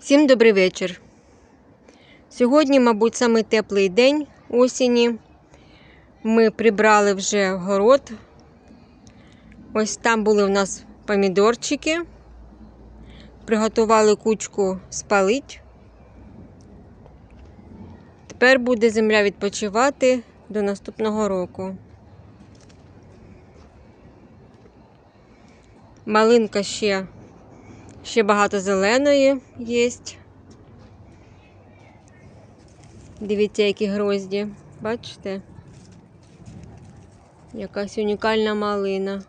Всім добрий вечір. Сьогодні, мабуть, самий теплий день осені. Ми прибрали вже город. Ось там були в нас помідорчики. Приготували кучку спалить. Тепер буде земля відпочивати до наступного року. Малинка ще, ще багато зеленої є. Дивіться, які грозді. Бачите? Якась унікальна малина.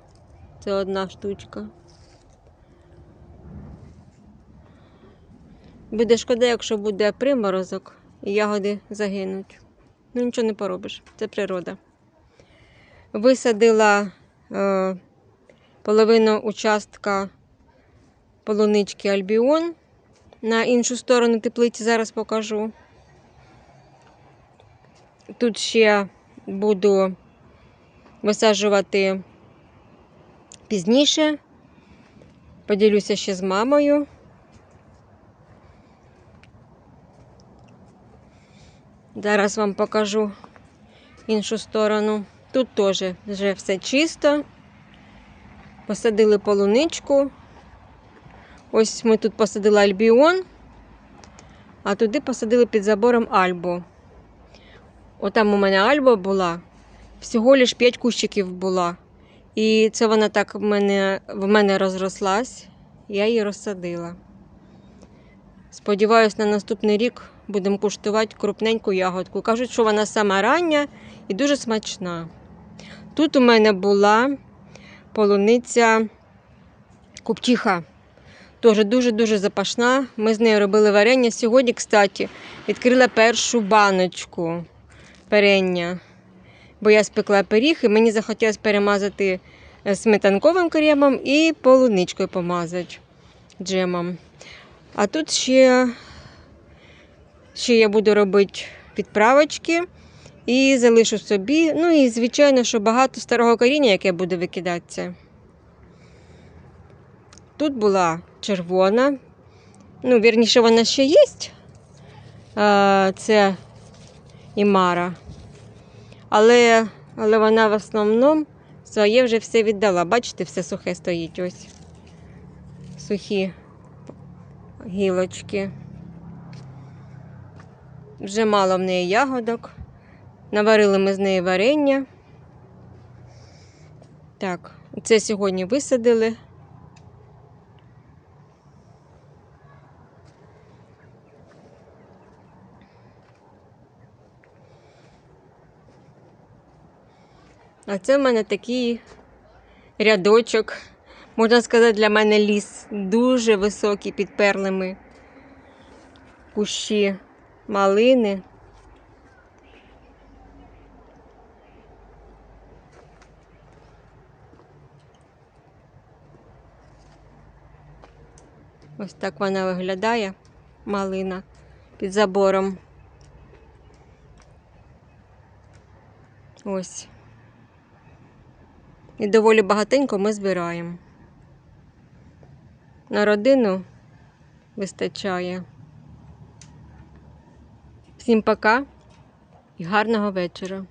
Це одна штучка. Буде шкода, якщо буде приморозок і ягоди загинуть. Ну, нічого не поробиш, це природа. Висадила е, половину участка полунички Альбіон. На іншу сторону теплиці зараз покажу. Тут ще буду висаджувати пізніше. Поділюся ще з мамою. Зараз вам покажу іншу сторону. Тут теж вже все чисто. Посадили полуничку. Ось ми тут посадили альбіон, а туди посадили під забором альбу. Отам у мене альба була. Всього лиш 5 кущиків була. І це вона так в мене, в мене розрослась. Я її розсадила. Сподіваюсь, на наступний рік будемо куштувати крупненьку ягодку. Кажуть, що вона сама рання і дуже смачна. Тут у мене була полуниця купчиха. Теж дуже-дуже запашна. Ми з нею робили варення. Сьогодні, кстати, відкрила першу баночку перення. Бо я спекла пиріг і мені захотілося перемазати е, сметанковим кремом і полуничкою помазати джемом. А тут ще, ще я буду робити підправочки і залишу собі. Ну і, звичайно, що багато старого коріння, яке буде викидатися. Тут була червона. Ну, вірніше, вона ще є. Це Імара. Але, але вона в основному своє вже все віддала. Бачите, все сухе стоїть ось. Сухі гілочки. Вже мало в неї ягодок. Наварили ми з неї варення. Так, це сьогодні висадили. А це в мене такий рядочок. Можна сказати, для мене ліс дуже високий під перлими кущі малини. Ось так вона виглядає, малина під забором. Ось. І доволі багатенько ми збираємо. На родину вистачає. Всім пока і гарного вечора.